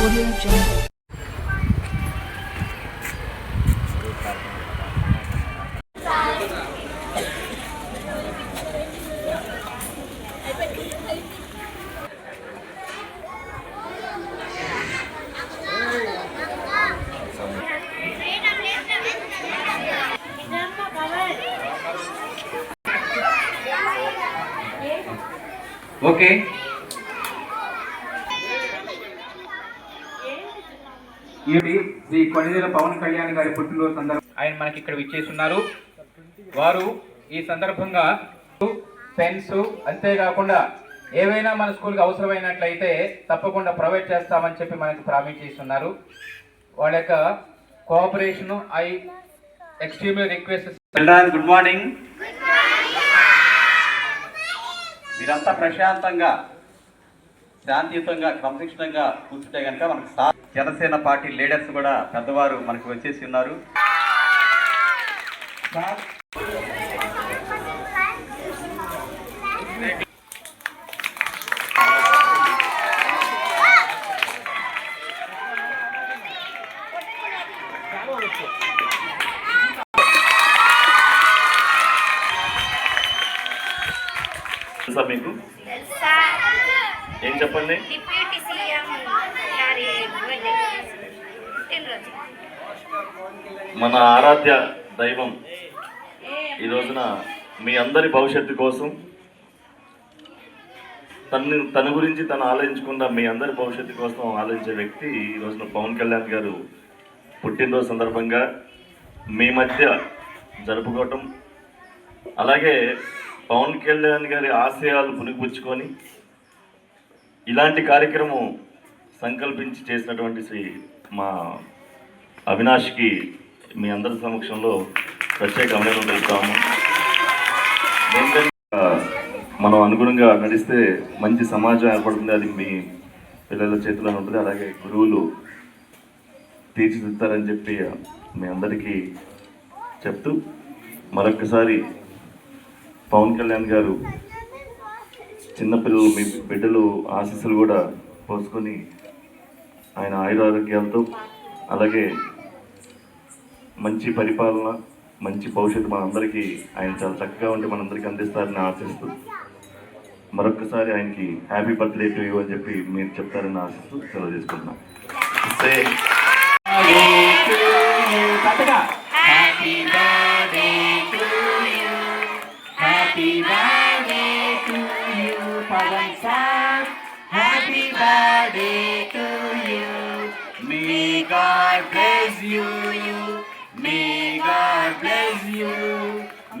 Jungle. Okay ఇది శ్రీ పవన్ కళ్యాణ్ గారి పుట్టినరోజు సందర్భం ఆయన మనకి ఇక్కడ విచ్చేస్తున్నారు వారు ఈ సందర్భంగా పెన్స్ అంతేకాకుండా ఏవైనా మన స్కూల్కి అవసరమైనట్లయితే తప్పకుండా ప్రొవైడ్ చేస్తామని చెప్పి మనకి ప్రామిస్ చేస్తున్నారు. వాళ్ళ యొక్క cooperation I extremely request children good morning. మీరంతా ప్రశాంతంగా శాంతియుతంగా క్రమశిక్షణంగా కూర్చుంటే కనుక మనకు జనసేన పార్టీ లీడర్స్ కూడా పెద్దవారు మనకు వచ్చేసి ఉన్నారు. మీకు? చెప్పండి. డిప్యూటీ సీఎం గారి బర్త్డే. పుట్టినరోజు మన ఆరాధ్య దైవం ఈ రోజున మీ అందరి భవిష్యత్తు కోసం తను తన గురించి తను ఆలోచించకుండా మీ అందరి భవిష్యత్తు కోసం ఆలోచించే వ్యక్తి ఈ రోజున పవన్ కళ్యాణ్ గారు పుట్టినరోజు సందర్భంగా మీ మధ్య జరుపుకోవటం. అలాగే పవన్ కళ్యాణ్ గారి ఆశయాలు పునిపుచ్చుకొని ఇలాంటి కార్యక్రమం సంకల్పించి చేసినటువంటి శ్రీ మా అవినాష్కి మీ అందరి సమక్షంలో ప్రత్యేక అభినందనలు తెలుపుతాము. మనం అనుగుణంగా నడిస్తే మంచి సమాజం ఏర్పడుతుంది అది మీ పిల్లల చేతిలో ఉంటుంది అలాగే గురువులు తీర్చిదిద్దారని చెప్పి మీ అందరికీ చెప్తూ మరొకసారి పవన్ కళ్యాణ్ గారు చిన్నపిల్లలు మీ బిడ్డలు ఆశీస్సులు కూడా పోసుకొని ఆయన ఆయురారోగ్యాలతో అలాగే మంచి పరిపాలన మంచి భవిష్యత్తు మనందరికీ ఆయన చాలా చక్కగా ఉండి మనందరికీ అందిస్తారని ఆశిస్తూ మరొకసారి ఆయనకి హ్యాపీ బర్త్డే టు యూ అని చెప్పి మీరు చెప్తారని ఆశిస్తూ సెలవు తీసుకుంటున్నాం say happy birthday to you happy birthday God bless you may God bless you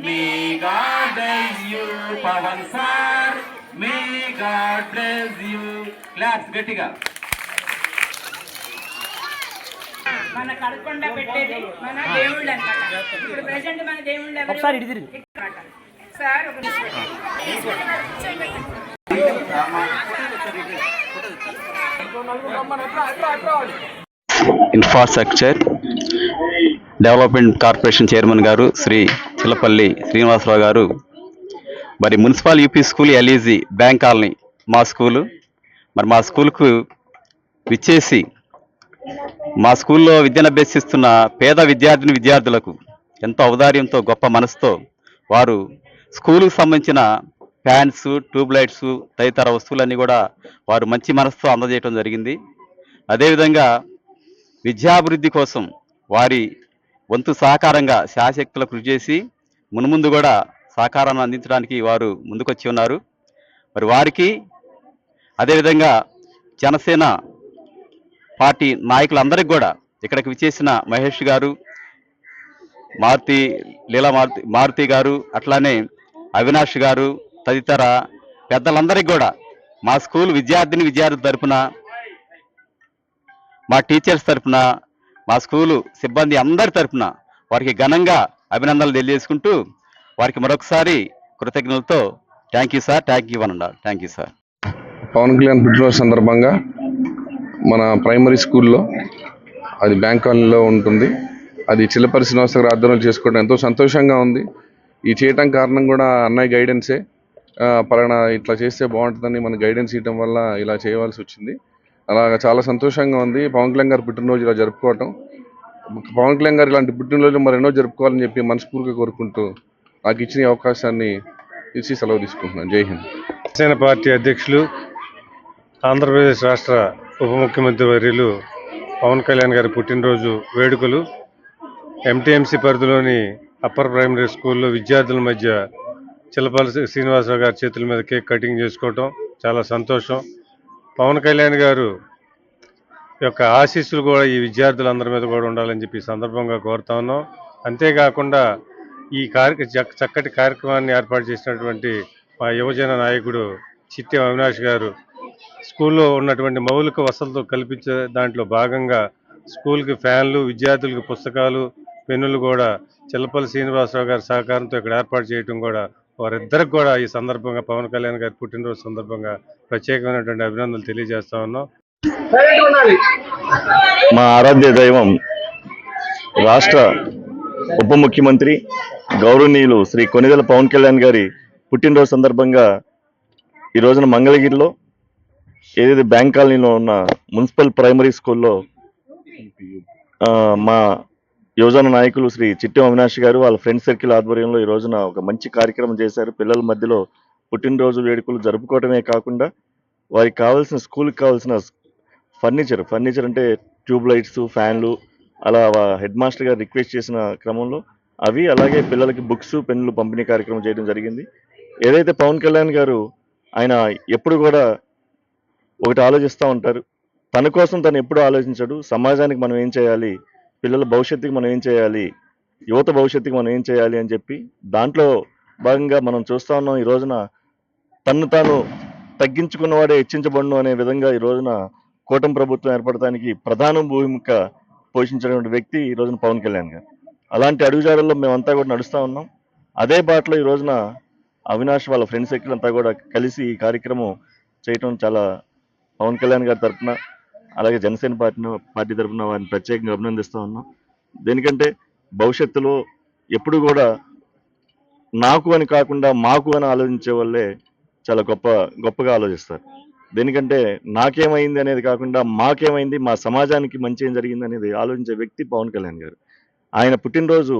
may God bless you Pawan sir may God bless you claps గట్టిగా. మన కడకొండ పెట్టేది మన దేవుళ్ళు అనమాట ఇప్పుడు ప్రెసెంట్ మన దేవుళ్ళు ఎవరు? అన్నమాట. సార్ ఒక నిమిషం. ఇన్ఫ్రాస్ట్రక్చర్ డెవలప్మెంట్ కార్పొరేషన్ చైర్మన్ గారు శ్రీ చిల్లపల్లి శ్రీనివాసరావు గారు మరి municipal UP school LEG bank colony మా స్కూలు. మరి మా స్కూల్కు విచ్చేసి మా స్కూల్లో విద్యను అభ్యసిస్తున్న పేద విద్యార్థిని విద్యార్థులకు ఎంతో ఔదార్యంతో గొప్ప మనసుతో వారు స్కూలుకు సంబంధించిన ఫ్యాన్స్ ట్యూబ్ లైట్స్ తదితర వస్తువులన్నీ కూడా వారు మంచి మనసుతో అందజేయడం జరిగింది. అదేవిధంగా విద్యాభివృద్ధి కోసం వారి వంతు సహకారంగా శాశక్తుల కృషి చేసి మున్ముందు కూడా సహకారాన్ని అందించడానికి వారు ముందుకొచ్చి ఉన్నారు. మరి వారికి అదేవిధంగా జనసేన పార్టీ నాయకులందరికీ కూడా ఇక్కడికి విచ్చేసిన మహేష్ గారు మారుతి లీలా మారుతి మారుతి గారు అట్లానే అవినాష్ గారు తదితర పెద్దలందరికీ కూడా మా స్కూల్ విద్యార్థిని విద్యార్థి తరపున మా టీచర్స్ తరపున మా స్కూలు సిబ్బంది అందరి తరపున వారికి ఘనంగా అభినందనలు తెలియజేసుకుంటూ వారికి మరొకసారి కృతజ్ఞతలతో thank you sir thank you అనండి thank you sir Pawan Kalyan పుట్టినరోజు సందర్భంగా మన ప్రైమరీ స్కూల్లో అది బ్యాంక్ కాలనీలో ఉంటుంది. అది చిల్లపరి శ్రీనివాస ఆధ్వర్యంలో చేసుకోవడం ఎంతో సంతోషంగా ఉంది. ఈ చేయటం కారణం కూడా అన్నయ్య గైడెన్సే పలానా ఇట్లా చేస్తే బాగుంటుందని మన గైడెన్స్ ఇవ్వడం వల్ల ఇలా చేయవలసి వచ్చింది. అలాగ చాలా సంతోషంగా ఉంది. పవన్ కళ్యాణ్ గారు పుట్టినరోజు ఇలా జరుపుకోవటం. పవన్ కళ్యాణ్ గారు ఇలాంటి పుట్టినరోజు మరెన్నో జరుపుకోవాలని చెప్పి మనస్ఫూర్తిగా కోరుకుంటూ నాకు ఇచ్చిన అవకాశాన్ని ఇచ్చి సెలవు తీసుకుంటున్నాను. జై హింద్. జనసేన పార్టీ అధ్యక్షులు ఆంధ్రప్రదేశ్ రాష్ట్ర ఉప ముఖ్యమంత్రి వర్యులు పవన్ కళ్యాణ్ గారి పుట్టినరోజు వేడుకలు. ఎంటీఎంసీ పరిధిలోని అప్పర్ ప్రైమరీ స్కూల్లో విద్యార్థుల మధ్య చిలపల్లి శ్రీనివాసరావు గారి చేతుల మీద కేక్ కటింగ్ చేసుకోవటం. చాలా సంతోషం. పవన్ కళ్యాణ్ గారు యొక్క ఆశీస్సులు కూడా ఈ విద్యార్థులందరి మీద కూడా ఉండాలని చెప్పి సందర్భంగా కోరుతా ఉన్నాం. అంతేకాకుండా ఈ కార్య చక్కటి కార్యక్రమాన్ని ఏర్పాటు చేసినటువంటి మా యువజన నాయకుడు చిట్టి అవినాష్ గారు స్కూల్లో ఉన్నటువంటి మౌలిక వసతులు కల్పించే దాంట్లో భాగంగా స్కూల్కి ఫ్యాన్లు విద్యార్థులకు పుస్తకాలు పెన్నులు కూడా చిల్లపల్లి శ్రీనివాసరావు గారి సహకారంతో ఇక్కడ ఏర్పాటు చేయడం కూడా వారిద్దరికి కూడా ఈ సందర్భంగా పవన్ కళ్యాణ్ గారి పుట్టినరోజు సందర్భంగా ప్రత్యేకమైనటువంటి అభినందనలు తెలియజేస్తా ఉన్నాం. మా ఆరాధ్య దైవం రాష్ట్ర ఉప ముఖ్యమంత్రి గౌరవనీయులు శ్రీ కొనిదెల పవన్ కళ్యాణ్ గారి పుట్టినరోజు సందర్భంగా ఈ రోజున మంగళగిరిలో ఏదైతే బ్యాంక్ కాలనీలో ఉన్న మున్సిపల్ ప్రైమరీ స్కూల్లో ఆ, మా యువజన నాయకులు శ్రీ చిట్టి అవినాష్ గారు వాళ్ళ ఫ్రెండ్ సర్కిల్ ఆధ్వర్యంలో ఈ రోజున ఒక మంచి కార్యక్రమం చేశారు. పిల్లల మధ్యలో పుట్టినరోజు వేడుకలు జరుపుకోవటమే కాకుండా వారికి కావాల్సిన స్కూల్కి కావాల్సిన ఫర్నిచర్ ఫర్నిచర్ అంటే ట్యూబ్ లైట్స్ ఫ్యాన్లు అలా హెడ్ మాస్టర్ గారు రిక్వెస్ట్ చేసిన క్రమంలో అవి అలాగే పిల్లలకి బుక్స్ పెన్నులు పంపిణీ కార్యక్రమం చేయడం జరిగింది. ఏదైతే పవన్ కళ్యాణ్ గారు ఆయన ఎప్పుడు కూడా ఒకటి ఆలోచిస్తూ ఉంటారు తన కోసం తను ఎప్పుడు ఆలోచించడు సమాజానికి మనం ఏం చేయాలి పిల్లల భవిష్యత్తుకి మనం ఏం చేయాలి? యువత భవిష్యత్తుకి మనం ఏం చేయాలి అని చెప్పి దాంట్లో భాగంగా మనం చూస్తూ ఉన్నాం ఈ రోజున తన్ను తాను తగ్గించుకున్నవాడే హెచ్చించబడును అనే విధంగా ఈ రోజున కూటమి ప్రభుత్వం ఏర్పడటానికి ప్రధాన భూమిక పోషించినటువంటి వ్యక్తి ఈ రోజున పవన్ కళ్యాణ్ గారు. అలాంటి అడుగుజాడల్లో మేమంతా కూడా నడుస్తూ ఉన్నాం. అదే బాటలో ఈ రోజున అవినాష్ వాళ్ళ ఫ్రెండ్ సర్కిల్ అంతా కూడా కలిసి ఈ కార్యక్రమం చేయటం చాలా పవన్ కళ్యాణ్ గారి తరఫున అలాగే జనసేన పార్టీ పార్టీ తరఫున వారిని ప్రత్యేకంగా అభినందిస్తూ ఉన్నాం. దేనికంటే భవిష్యత్తులో ఎప్పుడు కూడా నాకు అని కాకుండా మాకు అని ఆలోచించే వాళ్ళే చాలా గొప్ప గొప్పగా ఆలోచిస్తారు. దేనికంటే నాకేమైంది అనేది కాకుండా మాకేమైంది మా సమాజానికి మంచి ఏం జరిగింది అనేది ఆలోచించే వ్యక్తి పవన్ కళ్యాణ్ గారు. ఆయన పుట్టినరోజు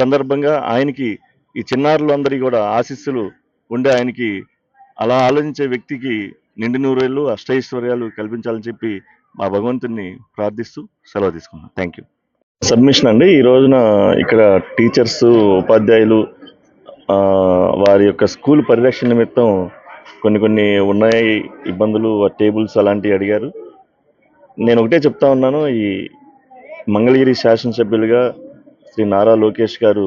సందర్భంగా ఆయనకి ఈ చిన్నారులు అందరికీ కూడా ఆశీస్సులు ఉండే ఆయనకి అలా ఆలోచించే వ్యక్తికి నిండి నూరేళ్ళు అష్టైశ్వర్యాలు కల్పించాలని చెప్పి మా భగవంతుని ప్రార్థిస్తూ సెలవు తీసుకున్నాను థ్యాంక్ యూ సబ్మిషన్ అండి. ఈ రోజున ఇక్కడ టీచర్స్ ఉపాధ్యాయులు వారి యొక్క స్కూల్ పరిరక్షణ నిమిత్తం కొన్ని కొన్ని ఉన్నాయి. ఇబ్బందులు టేబుల్స్ అలాంటివి అడిగారు. నేను ఒకటే చెప్తా ఉన్నాను. ఈ మంగళగిరి శాసనసభ్యులుగా శ్రీ నారా లోకేష్ గారు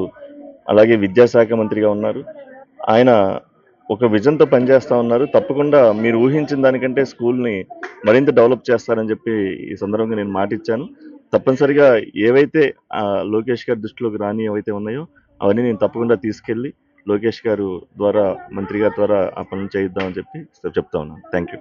అలాగే విద్యాశాఖ మంత్రిగా ఉన్నారు. ఆయన ఒక విజన్తో పనిచేస్తూ ఉన్నారు. తప్పకుండా మీరు ఊహించిన దానికంటే స్కూల్ని మరింత డెవలప్ చేస్తారని చెప్పి ఈ సందర్భంగా నేను మాటిచ్చాను. తప్పనిసరిగా ఏవైతే లోకేష్ గారి దృష్టిలోకి రాని ఏవైతే ఉన్నాయో అవన్నీ నేను తప్పకుండా తీసుకెళ్ళి లోకేష్ గారు ద్వారా మంత్రి గారి ద్వారా ఆ పనులు చేయిద్దామని చెప్పి చెప్తా ఉన్నాను. Thank you